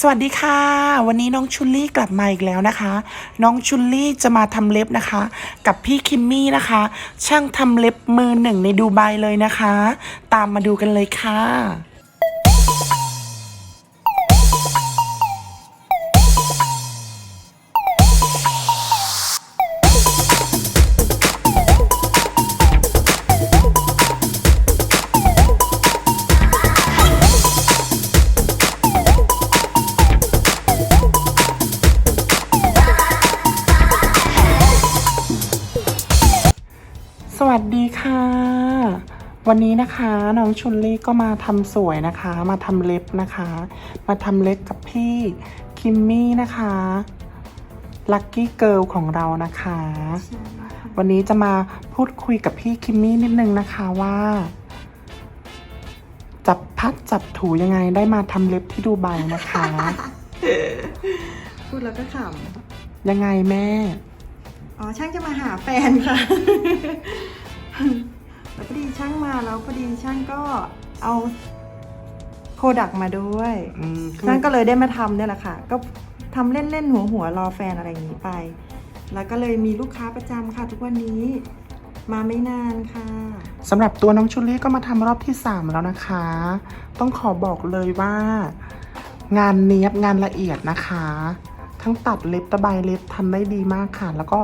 สวัสดีค่ะ วันนี้น้องชุลลี่กลับมาอีกแล้วนะคะ น้องชุลลี่จะมาทำเล็บนะคะ กับพี่คิมมี่นะคะ ช่างทำเล็บมือหนึ่งในดูไบเลยนะคะ ตามมาดูกันเลยค่ะ วัสดีค่ะ วันนี้นะคะน้องชุนลี่ก็มาทำสวยนะคะ มาทำเล็บนะคะ มาทำเล็บกับพี่คิมมี่นะคะลัคกี้เกิลของเรานะคะ วันนี้จะมาพูดคุยกับพี่คิมมี่นิดนึงนะคะว่า จับพัดจับถูยังไงได้มาทำเล็บที่ดูไบนะคะ พูดแล้วก็ขยังไงแม่ำอ๋อช่างจะมาหาแฟนค่ะ แล้วพอดีช่างมาแล้วพอดีช่างก็เอาโคดักมาด้วยอืมช่างก็เลยได้มาทำเนี่ยแหละค่ะ ก็ทำเล่นๆหัวหัวๆรอแฟนอะไรอย่างนี้ไป แล้วก็เลยมีลูกค้าประจำค่ะ ทุกวันนี้มาไม่นานค่ะ สำหรับตัวน้องชุลี่ก็มาทำรอบที่ 3 แล้วนะคะ ต้องขอบอกเลยว่า งานเนี้ยบงานละเอียดนะคะ ทั้งตัดเล็บตะไบเล็บทำได้ดีมากค่ะ แล้วก็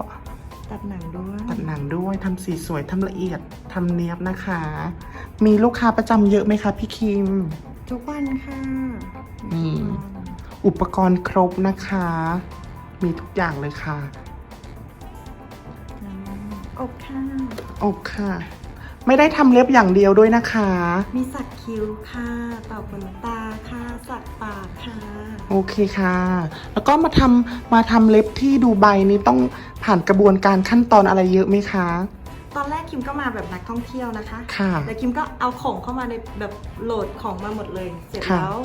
ตัดหนังด้วย ตัดหนังด้วยทำสีสวยทำละเอียดทำเนี้ยบนะคะ มีลูกค้าประจำเยอะไหมคะพี่คิม ทุกวันค่ะนี่ อุปกรณ์ครบนะคะ มีทุกอย่างเลยค่ะ อบค่ะ อบค่ะ ไม่ได้ทำเล็บอย่างเดียวด้วยนะคะ มีสักคิ้วค่ะต่อขนตาค่ะสักปากค่ะ โอเคค่ะ แล้วก็มาทำมาทำเล็บที่ดูไบนี้ต้อง ผ่านกระบวนการขั้นตอนอะไรเยอะไหมคะ ตอนแรกคิมก็มาแบบนักท่องเที่ยวนะคะ ค่ะ แต่คิมก็เอาของเข้ามาในแบบโหลดของมาหมดเลย เสร็จค่ะ แล้ว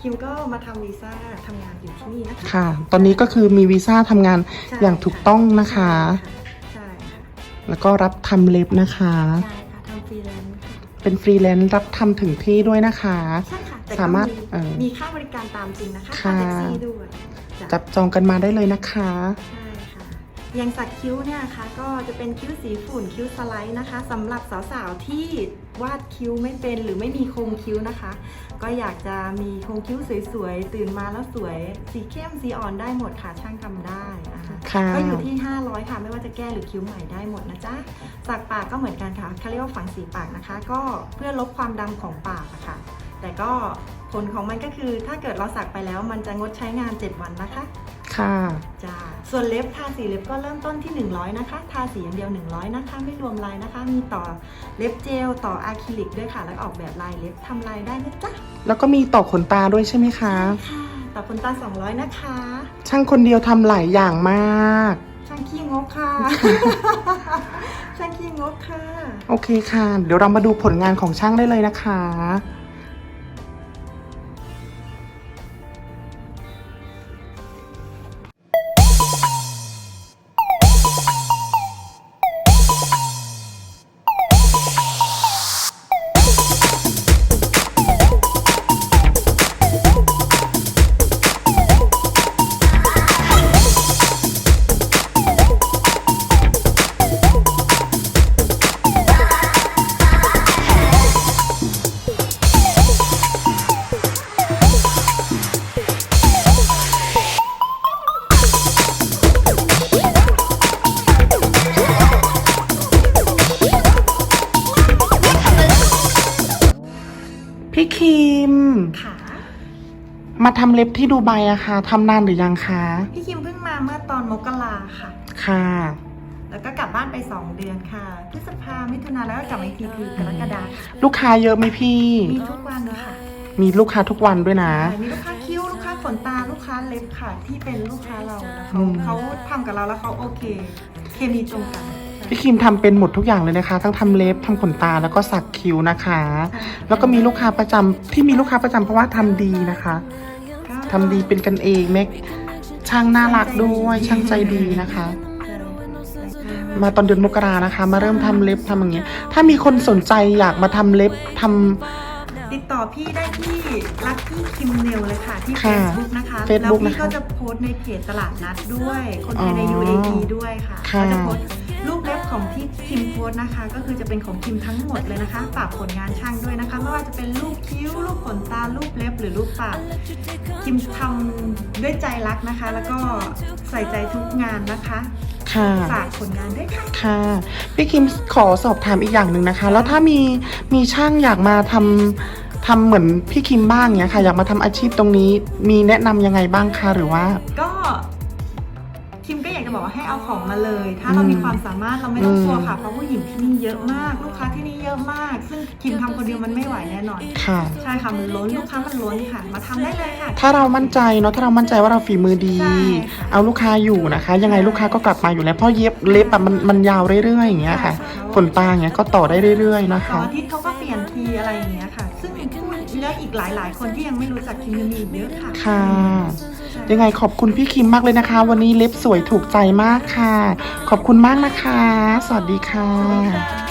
คิมก็มาทำวีซ่าทำงานอยู่ที่นี่นะคะค่ะ ตอนนี้ก็คือมีวีซ่าทำงาน ใช่อย่างถูกต้องนะคะ ใช่ค่ะแล้วก็รับทำเล็บนะคะ ใช่ค่ะทำฟรีแลนซ์ค่ะเป็นฟรีแลนซ์รับทำถึงที่ด้วยนะคะ ใช่ค่ะแต่ก็สามารถเอ่อมีค่าบริการตามจริงนะคะค่ะค่าแท็กซี่ด้วยจ้ะจับจองกันมาได้เลยนะคะ ใช่ค่ะ อย่างสักคิ้วเนี่ยนะคะก็จะเป็นคิ้วสีฝุ่นคิ้วสไลด์นะคะสำหรับสาวๆที่วาดคิ้วไม่เป็นหรือไม่มีโครงคิ้วนะคะ ก็อยากจะมีโครงคิ้วสวยๆตื่นมาแล้วสวยสีเข้มสีอ่อนได้หมดค่ะช่างทำได้นะคะค่ะก็อยู่ที่ 500 ค่ะไม่ว่าจะแก้หรือคิ้วใหม่ได้หมดนะจ๊ะสักปากก็เหมือนกันค่ะเขาเรียกว่าฝังสีปากนะคะ ก็เพื่อลบความดำของปากอะค่ะ แต่ก็ผลของมันก็คือถ้าเกิดเราสักไปแล้วมันจะงดใช้งาน 7 วันนะคะ ค่ะจ้า ส่วนเล็บทาสีเล็บก็เริ่มต้นที่ 100 นะคะ ทาสีอย่างเดียว 100 นะคะ ไม่รวมลายนะคะ มีต่อเล็บเจลต่ออะคริลิกด้วยค่ะ แล้วออกแบบลายเล็บทำลายได้นะจ๊ะแล้วก็มีต่อขนตาด้วยใช่ไหมคะค่ะต่อขนตา 200 นะคะ ช่างคนเดียวทำหลายอย่างมาก ช่างขี้งกค่ะ ช่างขี้งกค่ะ โอเคค่ะ เดี๋ยวเรามาดูผลงานของช่างได้เลยนะคะ พี่คิม ค่ะ มาทำเล็บที่ดูไบอะค่ะทำนานหรือยังคะ พี่คิมเพิ่งมาเมื่อตอนมกราค่ะ ค่ะ แล้วก็กลับบ้านไป2เดือนค่ะ พฤษภามิถุนาแล้วก็กลับมาอีกทีคือกรกฎาค่ะลูกค้าเยอะไหมพี่ มีทุกวันค่ะมีลูกค้าทุกวันด้วยนะ มีลูกค้าคิ้ว ลูกค้าขนตา ลูกค้าเล็บค่ะ ที่เป็นลูกค้าเรานะอืเขามเขาทำกับเราแล้วเขาโอเค เคมีตรงกัน พี่คิมทำเป็นหมดทุกอย่างเลยนะคะ ทั้งทำเล็บทำขนตาแล้วก็สักคิ้วนะคะ แล้วก็มีลูกค้าประจำที่มีลูกค้าประจำเพราะว่าทำดีนะคะทำดีเป็นกันเองแม็กช่างน่ารักด้วยช่างใจดีนะคะ มาตอนเดือนมกรานะคะ มาเริ่มทำเล็บทำอย่างเงี้ยถ้ามีคนสนใจอยากมาทำเล็บทำติดต่อพี่ได้ที่ Lucky Kim Nail เลยค่ะ ที่ค่ะ Facebook นะคะ Facebook แล้วพี่นะคะก็จะโพสต์ในเพจตลาดนัดด้วย คนไทยในอ๋อ UAE ด้วยค่ะค่ะก็จะโพสต์ รูปเล็บของที่คิมโพสต์นะคะ ก็คือจะเป็นของคิมทั้งหมดเลยนะคะ ฝากผลงานช่างด้วยนะคะ ไม่ว่าจะเป็นรูปคิ้ว รูปขนตา รูปเล็บ หรือรูปปาก คิมทำด้วยใจรักนะคะ แล้วก็ใส่ใจทุกงานนะคะค่ะฝากผลงานด้วยค่ะค่ะพี่คิมขอสอบถามอีกอย่างหนึ่งนะคะ แล้วถ้ามีมีช่างอยากมาทำทำเหมือนพี่คิมบ้างเนี้ยค่ะ อยากมาทำอาชีพตรงนี้มีแนะนำยังไงบ้างคะหรือว่า ก็ บอกว่าให้เอาของมาเลย ถ้าเรามีความสามารถเราไม่ต้องกลัวค่ะเพราะผู้หญิงที่นี่เยอะมาก ลูกค้าที่นี่เยอะมาก ซึ่งคิมทำคนเดียวมันไม่ไหวแน่นอน ค่ะ ใช่ค่ะมันล้นลูกค้ามันล้นค่ะ มาทำได้เลยค่ะ ถ้าเรามั่นใจเนาะถ้าเรามั่นใจว่าเราฝีมือดี ใช่ค่ะ เอาลูกค้าอยู่นะคะ ยังไงลูกค้าก็กลับมาอยู่แล้วเพราะเย็บเล็บอะมันมันยาวเรื่อยๆอย่างเงี้ยค่ะใช่ค่ะขนตาอย่างเงี้ยก็ต่อได้เรื่อยๆนะเสาคะ ร์อาทิตย์เขาก็เปลี่ยนทีอะไรอย่างเงี้ยค่ะ ซึ่งผู้และอีกหลาย ๆ คนที่ยังไม่รู้จักคิมยังมีอีกเยอะค่ะ ค่ะใช่ ยังไงขอบคุณพี่คิมมากเลยนะคะ วันนี้เล็บสวยถูกใจมากค่ะ ขอบคุณมากนะคะ สวัสดีค่ะคะ